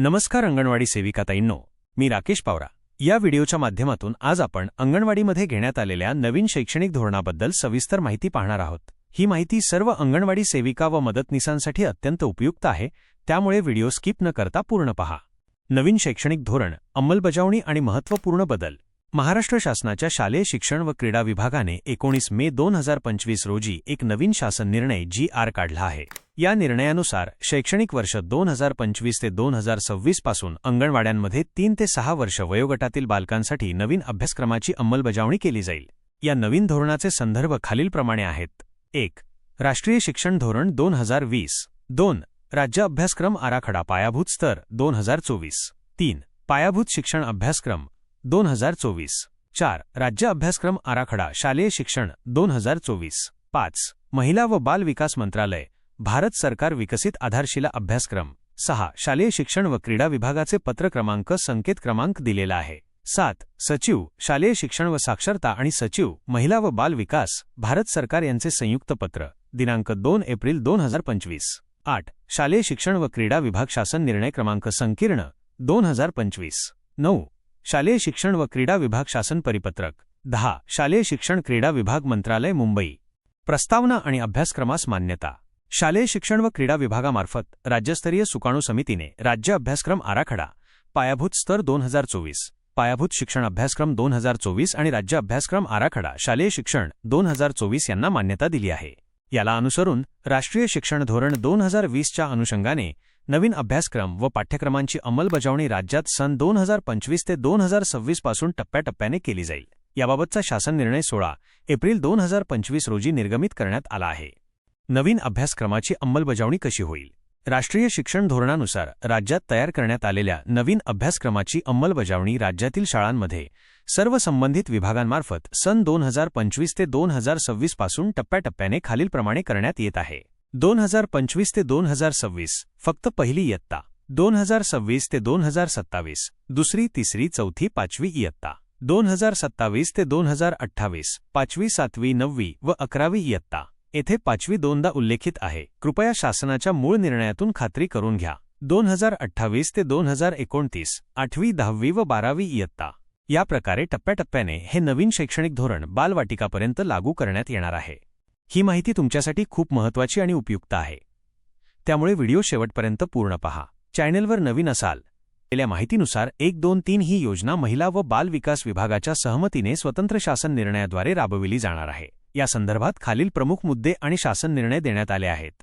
नमस्कार अंगणवाडी सेविकाताईंनो मी राकेश पावरा. या व्हिडिओच्या माध्यमातून आज आपण अंगणवाडीमध्ये घेण्यात आलेल्या नवीन शैक्षणिक धोरणाबद्दल सविस्तर माहिती पाहणार आहोत. ही माहिती सर्व अंगणवाडी सेविका व मदतनीसांसाठी अत्यंत उपयुक्त आहे त्यामुळे व्हिडिओ स्किप न करता पूर्ण पहा. नवीन शैक्षणिक धोरण अंमलबजावणी आणि महत्त्वपूर्ण बदल. महाराष्ट्र शासनाच्या शालेय शिक्षण व क्रीडा विभागाने एकोणीस मे दोन हजार पंचवीस रोजी एक नवीन शासन निर्णय जी आर काढला आहे. या निर्णयानुसार शैक्षणिक वर्ष दोन हजार पंचवीस ते दोन हजार सव्वीसपासून अंगणवाड्यांमध्ये तीन ते सहा वर्ष वयोगटातील बालकांसाठी नवीन अभ्यासक्रमाची अंमलबजावणी केली जाईल. या नवीन धोरणाचे संदर्भ खालीलप्रमाणे आहेत. एक राष्ट्रीय शिक्षण धोरण दोन हजार वीस. दोन राज्य अभ्यासक्रम आराखडा पायाभूत स्तर दोन हजार चोवीस. तीन पायाभूत शिक्षण अभ्यासक्रम दोन हजार चोवीस. चार. राज्य अभ्यासक्रम आराखडा शालेय शिक्षण दोन हजार चोवीस. पाच. महिला व बाल विकास मंत्रालय भारत सरकार विकसित आधारशिला अभ्यासक्रम. सहा. शालेय शिक्षण व क्रीडा विभागाचे पत्र क्रमांक संकेत क्रमांक दिलेला आहे. सात. सचिव शालेय शिक्षण व साक्षरता आणि सचिव महिला व बाल विकास भारत सरकार यांचे संयुक्त पत्र दिनांक दोन एप्रिल दोन हजार पंचवीस. आठ. शालेय शिक्षण व क्रीडा विभाग शासन निर्णय क्रमांक संकीर्ण दोन हजार पंचवीस. नऊ. शालेय शिक्षण व क्रीडा विभाग शासन परिपत्रक. दहा. शालेय शिक्षण क्रीडा विभाग मंत्रालय मुंबई. प्रस्तावना आणि अभ्यासक्रमास मान्यता. शालेय शिक्षण व क्रीडा विभागामार्फत राज्यस्तरीय सुकाणू समितीने राज्य अभ्यासक्रम आराखडा. पायाभूत स्तर दोन हजार चोवीस. पायाभूत शिक्षण अभ्यासक्रम दोन हजार चोवीस आणि राज्य अभ्यासक्रम आराखडा शालेय शिक्षण दोन हजार चोवीस यांना मान्यता दिली आहे. याला अनुसरून राष्ट्रीय शिक्षण धोरण दोन हजार वीसच्या अनुषंगाने नवीन अभ्यासक्रम व पाठ्यक्रमांची अंमलबजावणी राज्यात सन दोन हजार पंचवीस ते दोन हजार सव्वीसपासून टप्प्याटप्प्याने केली जाईल. याबाबतचा शासन निर्णय सोळा एप्रिल दोन हजार पंचवीस रोजी निर्गमित करण्यात आला आहे. नवीन अभ्यासक्रमाची अंमलबजावणी कशी होईल? राष्ट्रीय शिक्षण धोरणानुसार राज्यात तयार करण्यात आलेल्या नवीन अभ्यासक्रमाची अंमलबजावणी राज्यातील शाळांमध्ये सर्व संबंधित विभागांमार्फत सन दोन हजार पंचवीस ते दोन हजार सव्वीसपासून टप्प्याटप्प्याने खालीलप्रमाणे करण्यात येत आहे. दोन हजार पंचवीस ते दोन हजार सव्वीस फक्त पहिली इयत्ता. दोन हजार सव्वीस ते दोन हजार सत्तावीस दुसरी तिसरी चौथी पाचवी इयत्ता. दोन हजार सत्तावीस ते दोन हजार अठ्ठावीस पाचवी सातवी नववी व अकरावी इयत्ता. येथे पाचवी दोनदा उल्लेखित आहे. कृपया शासनाच्या मूळ निर्णयातून खात्री करून घ्या. दोन हजार अठ्ठावीस ते दोन हजार एकोणतीस आठवी दहावी व बारावी इयत्ता. या प्रकारे टप्प्याटप्प्याने हे नवीन शैक्षणिक धोरण बालवाटिकापर्यंत लागू करण्यात येणार आहे. ही माहिती तुमच्यासाठी खूप महत्वाची आणि उपयुक्त आहे. त्यामुळे व्हिडिओ शेवटपर्यंत पूर्ण पहा. चॅनेलवर नवीन असाल गेल्या माहितीनुसार एक दोन तीन ही योजना महिला व बाल विकास विभागाच्या सहमतीने स्वतंत्र शासन निर्णयाद्वारे राबविली जाणार आहे. या संदर्भात खालील प्रमुख मुद्दे आणि शासन निर्णय देण्यात आले आहेत.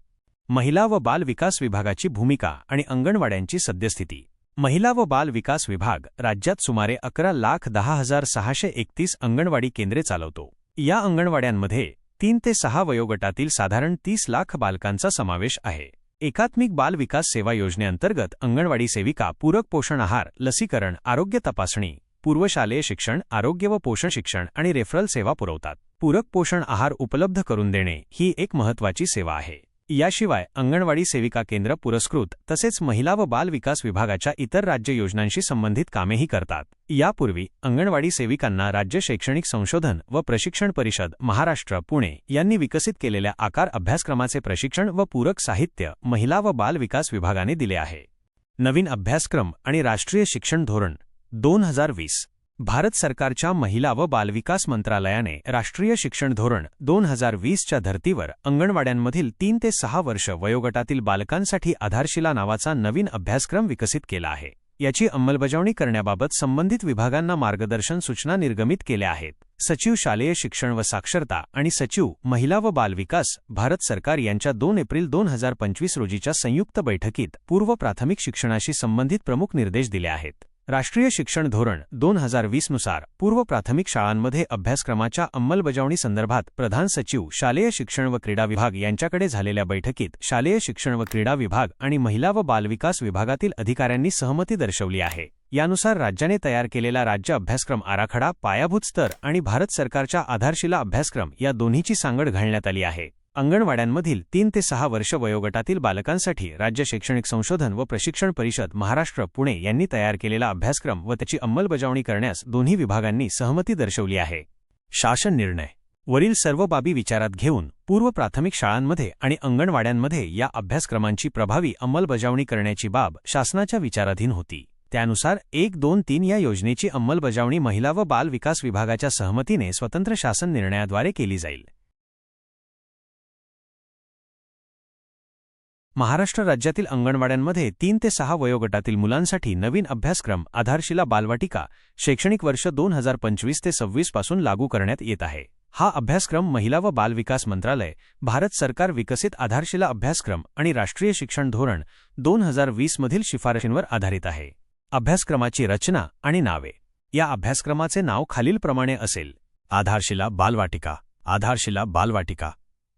महिला व बाल विकास विभागाची भूमिका आणि अंगणवाड्यांची सद्यस्थिती. महिला व बाल विकास विभाग राज्यात सुमारे अकरा लाख दहा हजार सहाशे एकतीस अंगणवाडी केंद्रे चालवतो. या अंगणवाड्यांमध्ये तीन ते सहा वयोगटातील साधारण तीस लाख बालकांचा समावेश आहे. एकात्मिक बाल विकास सेवा योजनेअंतर्गत अंगणवाडी सेविका पूरक पोषण आहार लसीकरण आरोग्य तपासणी पूर्वशालेय शिक्षण आरोग्य व पोषण शिक्षण आणि रेफरल सेवा पुरवतात. पूरक पोषण आहार उपलब्ध करून देणे ही एक महत्वाची सेवा आहे. याशिवाय अंगणवाडी सेविका केंद्र पुरस्कृत तसेच महिला व बाल विकास विभागाच्या इतर राज्य योजनांशी संबंधित कामेही करतात. यापूर्वी अंगणवाडी सेविकांना राज्य शैक्षणिक संशोधन व प्रशिक्षण परिषद महाराष्ट्र पुणे यांनी विकसित केलेल्या आकार अभ्यासक्रमाचे प्रशिक्षण व पूरक साहित्य महिला व बाल विकास विभागाने दिले आहे. नवीन अभ्यासक्रम आणि राष्ट्रीय शिक्षण धोरण दोन हजार वीस. भारत सरकारच्या महिला व बालविकास मंत्रालयाने राष्ट्रीय शिक्षण धोरण दोन हजार वीसच्या धर्तीवर अंगणवाड्यांमधील तीन ते सहा वर्ष वयोगटातील बालकांसाठी आधारशिला नावाचा नवीन अभ्यासक्रम विकसित केला आहे. याची अंमलबजावणी करण्याबाबत संबंधित विभागांना मार्गदर्शन सूचना निर्गमित केल्या आहेत. सचिव शालेय शिक्षण व साक्षरता आणि सचिव महिला व बालविकास भारत सरकार यांच्या दोन एप्रिल दोन हजार पंचवीस रोजीच्या संयुक्त बैठकीत पूर्व प्राथमिक शिक्षणाशी संबंधित प्रमुख निर्देश दिले आहेत. राष्ट्रीय शिक्षण धोरण दोन हजार वीसनुसार पूर्व प्राथमिक शाळांमध्ये अभ्यासक्रमाच्या अंमलबजावणी संदर्भात प्रधान सचिव शालेय शिक्षण व क्रीडा विभाग यांच्याकडे झालेल्या बैठकीत शालेय शिक्षण व क्रीडा विभाग आणि महिला व बालविकास विभागातील अधिकाऱ्यांनी सहमती दर्शवली आहे. यानुसार राज्याने तयार केलेला राज्य अभ्यासक्रम आराखडा पायाभूत स्तर आणि भारत सरकारच्या आधारशिला अभ्यासक्रम या दोन्हीची सांगड घालण्यात आली आहे. अंगणवाड्यांमधील तीन ते सहा वर्ष वयोगटातील बालकांसाठी राज्य शैक्षणिक संशोधन व प्रशिक्षण परिषद महाराष्ट्र पुणे यांनी तयार केलेला अभ्यासक्रम व त्याची अंमलबजावणी करण्यास दोन्ही विभागांनी सहमती दर्शवली आहे. शासन निर्णय. वरील सर्व बाबी विचारात घेऊन पूर्व प्राथमिक शाळांमध्ये आणि अंगणवाड्यांमध्ये या अभ्यासक्रमांची प्रभावी अंमलबजावणी करण्याची बाब शासनाच्या विचाराधीन होती. त्यानुसार एक दोन तीन या योजनेची अंमलबजावणी महिला व बाल विकास विभागाच्या सहमतीने स्वतंत्र शासन निर्णयाद्वारे केली जाईल. महाराष्ट्र राज्यातील अंगणवाड्यांमध्ये तीन ते सहा वयोगटातील मुलांसाठी नवीन अभ्यासक्रम आधारशिला बालवाटिका शैक्षणिक वर्ष दोन हजार पंचवीस ते सव्वीसपासून लागू करण्यात येत आहे. हा अभ्यासक्रम महिला व बालविकास मंत्रालय भारत सरकार विकसित आधारशिला अभ्यासक्रम आणि राष्ट्रीय शिक्षण धोरण दोन हजार वीसमधील शिफारशींवर आधारित आहे. अभ्यासक्रमाची रचना आणि नावे. या अभ्यासक्रमाचे नाव खालीलप्रमाणे असेल. आधारशिला बालवाटिका आधारशिला बालवाटिका.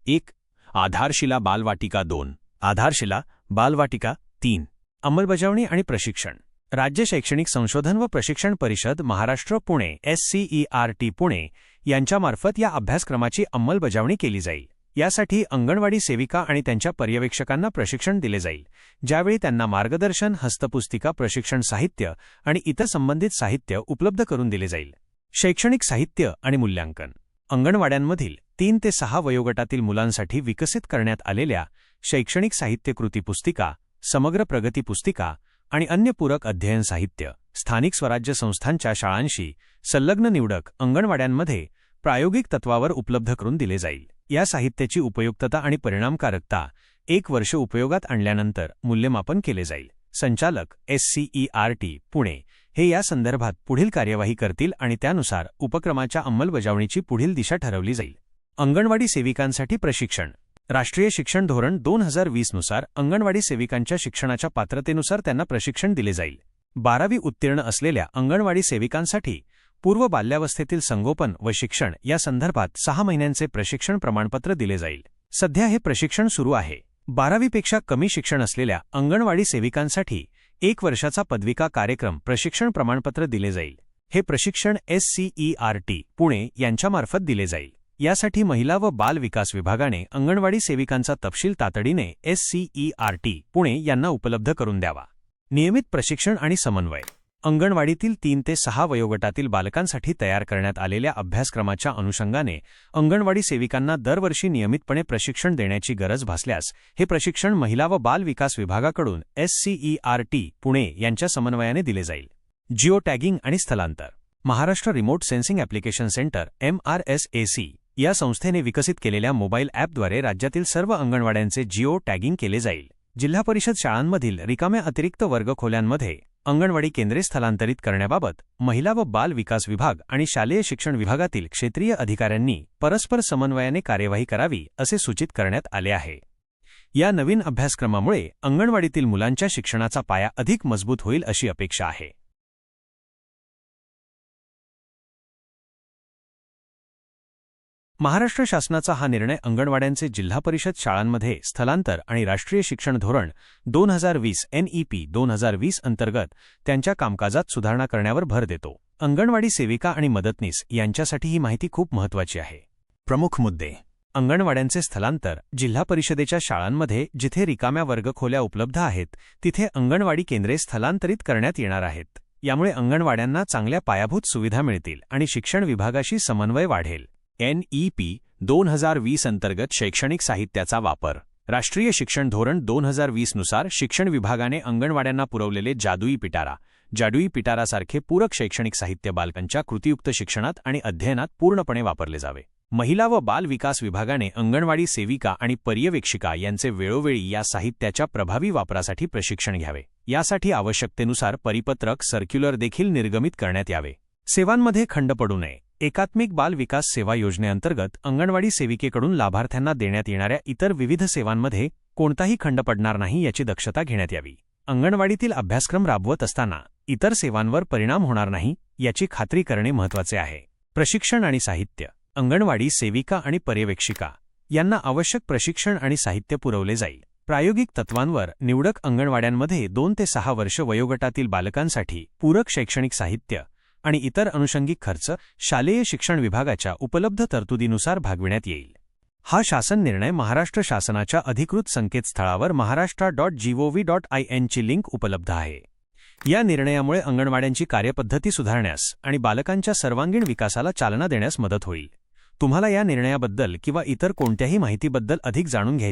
एक आधारशिला बालवाटिका दोन. आधारशिला बालवाटिका तीन. अंमलबजावणी आणि प्रशिक्षण. राज्य शैक्षणिक संशोधन व प्रशिक्षण परिषद महाराष्ट्र पुणे एससीईआरटी पुणे यांच्यामार्फत या अभ्यासक्रमाची अंमलबजावणी केली जाईल. यासाठी अंगणवाडी सेविका आणि त्यांच्या पर्यवेक्षकांना प्रशिक्षण दिले जाईल ज्यावेळी त्यांना मार्गदर्शन हस्तपुस्तिका प्रशिक्षण साहित्य आणि इतर संबंधित साहित्य उपलब्ध करून दिले जाईल. शैक्षणिक साहित्य आणि मूल्यांकन. अंगणवाड्यांमधील तीन ते सहा वयोगटातील मुलांसाठी विकसित करण्यात आलेल्या शैक्षणिक साहित्य कृती पुस्तिका समग्र प्रगती पुस्तिका आणि अन्य पूरक अध्ययन साहित्य स्थानिक स्वराज्य संस्थांच्या शाळांशी संलग्न निवडक अंगणवाड्यांमध्ये प्रायोगिक तत्वावर उपलब्ध करून दिले जाईल. या साहित्याची उपयुक्तता आणि परिणामकारकता एक वर्ष उपयोगात आणल्यानंतर मूल्यमापन केले जाईल. संचालक एससीईआरटी पुणे हे या संदर्भात पुढील कार्यवाही करतील आणि त्यानुसार उपक्रमाच्या अंमलबजावणीची पुढील दिशा ठरवली जाईल. अंगणवाडी सेविकांसाठी प्रशिक्षण राष्ट्रीय शिक्षण धोरण दोन हजार वीसनुसार अंगणवाडी सेविकांच्या शिक्षणाच्या पात्रतेनुसार त्यांना प्रशिक्षण दिले जाईल. बारावी उत्तीर्ण असलेल्या अंगणवाडी सेविकांसाठी पूर्व बाल्यावस्थेतील संगोपन व शिक्षण या संदर्भात सहा महिन्यांचे प्रशिक्षण प्रमाणपत्र दिले जाईल. सध्या हे प्रशिक्षण सुरू आहे. बारावीपेक्षा कमी शिक्षण असलेल्या अंगणवाडी सेविकांसाठी एक वर्षाचा पदविका कार्यक्रम प्रशिक्षण प्रमाणपत्र दिले जाईल. हे प्रशिक्षण एससीईआरटी पुणे यांच्यामार्फत दिले जाईल. यासाठी महिला व बाल विकास विभागाने अंगणवाडी सेविकांचा तपशील तातडीने एससीईआरटी पुणे यांना उपलब्ध करून द्यावा. नियमित प्रशिक्षण आणि समन्वय. अंगणवाडीतील तीन ते सहा वयोगटातील बालकांसाठी तयार करण्यात आलेल्या अभ्यासक्रमाच्या अनुषंगाने अंगणवाडी सेविकांना दरवर्षी नियमितपणे प्रशिक्षण देण्याची गरज भासल्यास हे प्रशिक्षण महिला व बाल विकास विभागाकडून एससीईआरटी पुणे यांच्या समन्वयाने दिले जाईल. जिओ टॅगिंग आणि स्थलांतर. Maharashtra remote sensing application centre MRSAC या संस्थेने विकसित केलेल्या मोबाईल ॲपद्वारे राज्यातील सर्व अंगणवाड्यांचे जिओ टॅगिंग केले जाईल. जिल्हा परिषद शाळांमधील रिकाम्या अतिरिक्त वर्गखोल्यांमध्ये अंगणवाडी केंद्रे स्थलांतरित करण्याबाबत महिला व बाल विकास विभाग आणि शालेय शिक्षण विभागातील क्षेत्रीय अधिकाऱ्यांनी परस्पर समन्वयाने कार्यवाही करावी असे सूचित करण्यात आले आहे. या नवीन अभ्यासक्रमामुळे अंगणवाडीतील मुलांच्या शिक्षणाचा पाया अधिक मजबूत होईल अशी अपेक्षा आहे. महाराष्ट्र शासनाचा हा निर्णय अंगणवाड्यांचे जिल्हा परिषद शाळांमध्ये स्थलांतर आणि राष्ट्रीय शिक्षण धोरण दोन हजार वीस एनईपी दोन हजार वीस अंतर्गत त्यांच्या कामकाजात सुधारणा करण्यावर भर देतो. अंगणवाडी सेविका आणि मदतनीस यांच्यासाठी ही माहिती खूप महत्वाची आहे. प्रमुख मुद्दे. अंगणवाड्यांचे स्थलांतर जिल्हा परिषदेच्या शाळांमध्ये जिथे रिकाम्या वर्गखोल्या उपलब्ध आहेत तिथे अंगणवाडी केंद्रे स्थलांतरित करण्यात येणार आहेत. यामुळे अंगणवाड्यांना चांगल्या पायाभूत सुविधा मिळतील आणि शिक्षण विभागाशी समन्वय वाढेल. एनईपी दोन हजार वीस अंतर्गत शैक्षणिक साहित्याचा वापर. राष्ट्रीय शिक्षण धोरण दोन हजार वीसनुसार शिक्षण विभागाने अंगणवाड्यांना पुरवलेले जादुई पिटारा. जादुई पिटारासारखे पूरक शैक्षणिक साहित्य बालकांच्या कृतीयुक्त शिक्षणात आणि अध्ययनात पूर्णपणे वापरले जावे. महिला व बाल विकास विभागाने अंगणवाडी सेविका आणि पर्यवेक्षिका यांचे वेळोवेळी या साहित्याच्या प्रभावी वापरासाठी प्रशिक्षण घ्यावे. यासाठी आवश्यकतेनुसार परिपत्रक सर्क्युलर देखील निर्गमित करण्यात यावे. सेवांमध्ये खंड पडू नये. एकात्मिक बाल विकास सेवा योजनेअंतर्गत अंगणवाडी सेविकेकडून लाभार्थ्यांना देण्यात येणाऱ्या इतर विविध सेवांमध्ये कोणताही खंड पडणार नाही याची दक्षता घेण्यात यावी. अंगणवाडीतील अभ्यासक्रम राबवत असताना इतर सेवांवर परिणाम होणार नाही याची खात्री करणे महत्त्वाचे आहे. प्रशिक्षण आणि साहित्य अंगणवाडी सेविका आणि पर्यवेक्षिका यांना आवश्यक प्रशिक्षण आणि साहित्य पुरवले जाईल. प्रायोगिक तत्वांवर निवडक अंगणवाड्यांमध्ये दोन ते सहा वर्ष वयोगटातील बालकांसाठी पूरक शैक्षणिक साहित्य आणि इतर अनुषंगिक खर्च शालेय शिक्षण विभागाच्या उपलब्ध तरतुदीनुसार भागविण्यात येईल. हा शासन निर्णय महाराष्ट्र शासनाच्या अधिकृत संकेतस्थळावर Maharashtra dot gov dot I एनची link उपलब्ध आहे. या निर्णयामुळे अंगणवाड्यांची कार्यपद्धती सुधारण्यास आणि बालकांच्या सर्वांगीण विकासाला चालना देण्यास मदत होईल. तुम्हाला या निर्णयाबद्दल किंवा इतर कोणत्याही माहितीबद्दल अधिक जाणून घ्यायचे